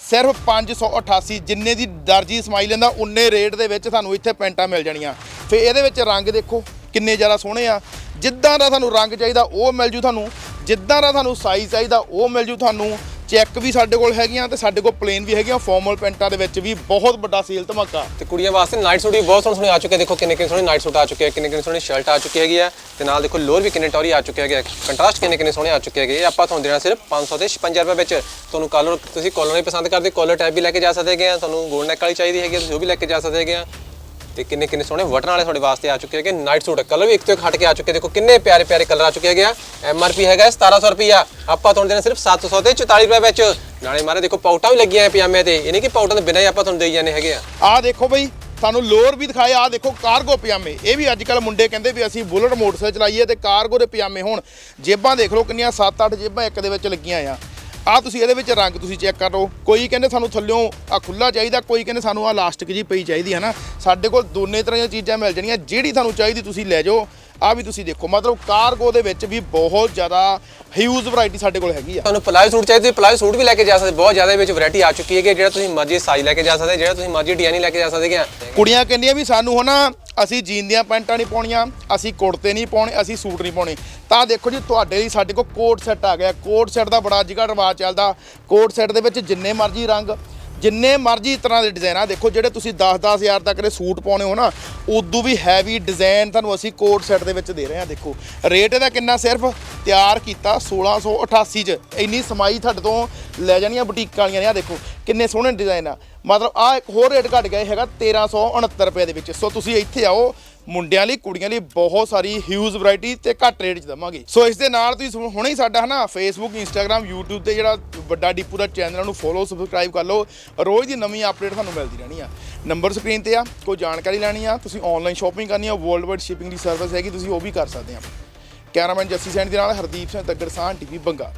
ਸਿਰਫ 588 ਜਿੰਨੇ ਦੀ ਦਰਜੀ ਸਮਾਈ ਲੈਂਦਾ, ਉਨੇ ਰੇਟ ਦੇ ਵਿੱਚ ਤੁਹਾਨੂੰ ਇੱਥੇ ਪੈਂਟਾਂ ਮਿਲ ਜਾਣੀਆਂ। ਫਿਰ ਇਹਦੇ ਵਿੱਚ ਰੰਗ ਦੇਖੋ, ਕਿੰਨੇ ਜ਼ਿਆਦਾ ਸੋਹਣੇ ਆ। ਜਿੱਦਾਂ ਦਾ ਤੁਹਾਨੂੰ ਰੰਗ ਚਾਹੀਦਾ, ਉਹ ਮਿਲ ਜੂ ਤੁਹਾਨੂੰ। ਜਿੱਦਾਂ ਦਾ ਤੁਹਾਨੂੰ ਸਾਈਜ਼ ਚਾਹੀਦਾ, ਉਹ ਮਿਲ ਜੂ ਤੁਹਾਨੂੰ। ਚੈੱਕ ਵੀ ਸਾਡੇ ਕੋਲ ਹੈਗੀਆਂ ਤੇ ਸਾਡੇ ਕੋਲ ਪਲੇਨ ਵੀ ਹੈਗੀਆਂ। ਫਾਰਮਲ ਪੈਂਟਾਂ ਦੇ ਵਿੱਚ ਵੀ ਬਹੁਤ ਵੱਡਾ ਸੇਲ ਧਮਾਕਾ। ਤੇ ਕੁੜੀਆਂ ਵਾਸਤੇ ਨਾਈਟ ਸੂਟ ਵੀ ਬਹੁਤ ਸੋਹਣੇ ਸੋਹਣੇ ਆ ਚੁੱਕੇ ਆ। ਦੇਖੋ ਕਿੰਨੇ ਕਿੰਨੇ ਸੋਹਣੇ ਨਾਈਟ ਸੂਟ ਆ ਚੁੱਕੇ ਆ ਕਿੰਨੇ ਕਿੰਨੇ ਸੋਹਣੇ ਸ਼ਰਟ ਆ ਚੁੱਕੀ ਹੈਗੀ ਆ। ਤੇ ਨਾਲ ਦੇਖੋ ਲੋਅਰ ਵੀ ਕਿੰਨੇ ਟੌਰੀ ਆ ਚੁੱਕੇ ਹੈਗੇ ਕੰਟਰਾਸਟ ਕਿੰਨੇ ਕਿੰਨੇ ਸੋਹਣੇ ਆ ਚੁੱਕੇ ਹੈਗੇ ਆਪਾਂ ਤੁਹਾਨੂੰ ਦੇਣਾ ਸਿਰਫ 500 ਤੇ 56 ਰੁਪਏ ਵਿੱਚ। ਤੁਹਾਨੂੰ ਕਾਲਰ ਤੁਸੀਂ ਕਾਲਰ ਵੀ ਪਸੰਦ ਕਰਦੇ ਕਾਲਰ ਟਾਈਪ ਵੀ ਲੈ ਕੇ ਜਾ ਸਕਦੇ ਹੈਗੇ ਆ। ਤੁਹਾਨੂੰ ਗੋਲਡ ਨੈਕ ਵਾਲੀ ਚਾਹੀਦੀ ਹੈਗੀ ਆ, ਤੁਸੀਂ ਉਹ ਵੀ ਲੈ ਕੇ ਜਾ ਸਕਦੇ ਹੈਗੇ ਆ। ਤੇ ਕਿੰਨੇ ਕਿੰਨੇ ਸੋਹਣੇ ਵਟਣ ਵਾਲੇ ਤੁਹਾਡੇ ਵਾਸਤੇ ਆ ਚੁੱਕੇ ਹੈਗੇ ਨਾਈਟ ਸੂਟ ਕਲਰ ਵੀ ਇੱਕ ਤੋਂ ਇੱਕ ਹਟ ਕੇ ਆ ਚੁੱਕੇ ਦੇਖੋ ਕਿੰਨੇ ਪਿਆਰੇ ਪਿਆਰੇ ਕਲਰ ਆ ਚੁੱਕੇ ਹੈਗੇ ਆ। ਐਮਆਰਪੀ ਹੈਗਾ 1700 ਰੁਪਿਆ ਆਪਾਂ ਤੁਹਾਨੂੰ ਦੇਣਾ ਸਿਰਫ 700 ਤੇ 44 ਰੁਪਏ ਵਿੱਚ। ਨਾਲੇ ਮਾਰੇ ਦੇਖੋ ਪਾਉਟਾਂ ਵੀ ਲੱਗੀਆਂ ਆ ਪਜਾਮੇ ਤੇ। ਇਹ ਨਹੀਂ ਕਿ ਪਾਉਟਾਂ ਦੇ ਬਿਨਾਂ ਹੀ ਆਪਾਂ ਤੁਹਾਨੂੰ ਦੇਈ ਜਾਂਦੇ ਹੈਗੇ ਆ। ਆਹ ਦੇਖੋ ਬਈ, ਤੁਹਾਨੂੰ ਲੋਅਰ ਵੀ ਦਿਖਾਏ, ਆਹ ਦੇਖੋ ਕਾਰਗੋ ਪਜਾਮੇ। ਇਹ ਵੀ ਅੱਜ ਕੱਲ ਮੁੰਡੇ ਕਹਿੰਦੇ ਵੀ ਅਸੀਂ ਬੁਲਟ ਮੋਟਰਸਾਈਕਲ ਚਲਾਈਏ ਤੇ ਕਾਰਗੋ ਦੇ ਪਜਾਮੇ ਹੋਣ। ਜੇਬਾਂ ਦੇਖ ਲਓ ਕਿੰਨੀਆਂ 7-8 ਜੇਬਾਂ ਇੱਕ ਦੇ ਵਿੱਚ ਲੱਗੀਆਂ ਆ ਆਹ ਤੁਸੀਂ ਇਹਦੇ ਵਿੱਚ ਰੰਗ ਤੁਸੀਂ ਚੈੱਕ ਕਰ। ਲਓ ਕੋਈ ਕਹਿੰਦੇ ਸਾਨੂੰ ਥੱਲਿਓਂ ਆ ਖੁੱਲਾ ਚਾਹੀਦਾ ਕੋਈ ਕਹਿੰਦੇ ਸਾਨੂੰ ਆ ਲਾਸਟਿਕ ਜੀ ਪਈ ਚਾਹੀਦੀ ਹੈ ਨਾ ਸਾਡੇ ਕੋਲ ਦੋਨੇ ਤਰ੍ਹਾਂ ਦੀਆਂ ਚੀਜ਼ਾਂ ਮਿਲ ਜਾਣੀਆਂ ਜਿਹੜੀ ਤੁਹਾਨੂੰ ਚਾਹੀਦੀ ਤੁਸੀਂ ਲੈ ਜਾਓ। ਆ ਵੀ ਤੁਸੀਂ ਦੇਖੋ ਮਤਲਬ ਕਾਰਗੋ ਦੇ ਵਿੱਚ ਵੀ ਬਹੁਤ ਜ਼ਿਆਦਾ ਹਿਊਜ ਵੈਰਾਈਟੀ ਸਾਡੇ ਕੋਲ ਹੈਗੀ ਆ। ਤੁਹਾਨੂੰ ਪਲਾਜੋ ਸੂਟ ਚਾਹੀਦੇ ਤੁਸੀਂ ਪਲਾਜੋ ਸੂਟ ਵੀ ਲੈ ਕੇ ਜਾ ਸਕਦੇ ਬਹੁਤ ਜ਼ਿਆਦਾ ਵਿੱਚ ਵੈਰਾਈਟੀ ਆ ਚੁੱਕੀ ਹੈ ਕਿ ਜਿਹੜਾ ਤੁਸੀਂ ਮਰਜ਼ੀ ਸਾਈਜ਼ ਲੈ ਕੇ ਜਾ ਸਕਦੇ ਜਿਹੜਾ ਤੁਸੀਂ ਮਰਜ਼ੀ ਡਿਜ਼ਾਈਨ ਲੈ ਕੇ ਜਾ ਸਕਦੇ ਹੈਗੇ ਕੁੜੀਆਂ ਕਹਿੰਦੀਆਂ ਵੀ ਸਾਨੂੰ ਹਨਾ ਅਸੀਂ ਜੀਨ ਦੀਆਂ ਪੈਂਟਾਂ ਨਹੀਂ ਪਾਉਣੀਆਂ, ਅਸੀਂ ਕੁੜਤੇ ਨਹੀਂ ਪਾਉਣੇ, ਅਸੀਂ ਸੂਟ ਨਹੀਂ ਪਾਉਣੇ। ਤਾਂ ਦੇਖੋ ਜੀ, ਤੁਹਾਡੇ ਲਈ ਸਾਡੇ ਕੋਲ ਕੋਟ ਸੈੱਟ ਆ ਗਿਆ। ਕੋਟ ਸੈੱਟ ਦਾ ਬੜਾ ਅੱਜ ਕੱਲ੍ਹ ਰਿਵਾਜ ਚੱਲਦਾ। ਕੋਟ ਸੈੱਟ ਦੇ ਵਿੱਚ ਜਿੰਨੇ ਮਰਜ਼ੀ ਰੰਗ, ਜਿੰਨੇ ਮਰਜ਼ੀ ਤਰ੍ਹਾਂ ਦੇ ਡਿਜ਼ਾਈਨ ਆ ਦੇਖੋ, ਜਿਹੜੇ ਤੁਸੀਂ 10-10 ਹਜ਼ਾਰ ਤੱਕ ਦੇ ਸੂਟ ਪਾਉਣੇ ਹੋ ਨਾ, ਉਦੋਂ ਵੀ ਹੈਵੀ ਡਿਜ਼ਾਈਨ ਤੁਹਾਨੂੰ ਅਸੀਂ ਕੋਟ ਸੈੱਟ ਦੇ ਵਿੱਚ ਦੇ ਰਹੇ ਹਾਂ, ਦੇਖੋ। ਰੇਟ ਇਹਦਾ ਕਿੰਨਾ ਸਿਰਫ? ਤਿਆਰ ਕੀਤਾ 1688 ਚ। ਇੰਨੀ ਸਮਾਈ ਤੁਹਾਡੇ ਤੋਂ ਲੈ ਜਾਣੀਆਂ ਬੁਟੀਕ ਵਾਲੀਆਂ ਨੇ ਆ ਦੇਖੋ, ਕਿੰਨੇ ਸੋਹਣੇ ਡਿਜ਼ਾਈਨ ਆ। ਮਤਲਬ ਆ ਇੱਕ ਹੋਰ ਰੇਟ ਘਟ ਗਿਆ, ਇਹ ਹੈਗਾ 1369 ਰੁਪਏ ਦੇ ਵਿੱਚ। ਸੋ ਤੁਸੀਂ ਇੱਥੇ ਆਓ, ਮੁੰਡਿਆਂ ਲਈ, ਕੁੜੀਆਂ ਲਈ ਬਹੁਤ ਸਾਰੀ ਹਿਊਜ ਵੈਰਾਈਟੀ ਤੇ ਘੱਟ ਰੇਟ 'ਚ ਦਵਾਂਗੇ। ਸੋ ਇਸ ਦੇ ਨਾਲ ਤੁਸੀਂ ਹੁਣੇ ਹੀ ਸਾਡਾ ਹਨਾ ਫੇਸਬੁੱਕ ਇੰਸਟਾਗ੍ਰam YouTube ਤੇ ਜਿਹੜਾ ਵੱਡਾ ਡੀਪੂ ਦਾ ਚੈਨਲ ਨੂੰ ਫੋਲੋ ਸਬਸਕ੍ਰਾਈਬ ਕਰ ਲਓ। ਰੋਜ਼ ਦੀ ਨਵੀਂ ਅਪਡੇਟ ਤੁਹਾਨੂੰ ਮਿਲਦੀ ਰਹਿਣੀ ਆ। ਨੰਬਰ ਸਕਰੀਨ ਤੇ ਆ, ਕੋਈ ਜਾਣਕਾਰੀ ਲੈਣੀ ਆ, ਤੁਸੀਂ ਆਨਲਾਈਨ ਸ਼ਾਪਿੰਗ ਕਰਨੀ ਆ ਵਰਲਡ ਵਾਈਡ ਸ਼ਿਪਿੰਗ ਦੀ ਸਰਵਿਸ ਹੈਗੀ, ਤੁਸੀਂ ਉਹ ਵੀ ਕਰ ਸਕਦੇ ਆ। ਕੈਮਰਾਮੈਨ ਜੱਸੀ ਸੈਣੀ ਦੇ ਨਾਲ, ਹਰਦੀਪ ਸਿੰਘ ਤੱਗੜ ਸਾਹ ਟੀਵੀ, ਬੰਗਾ।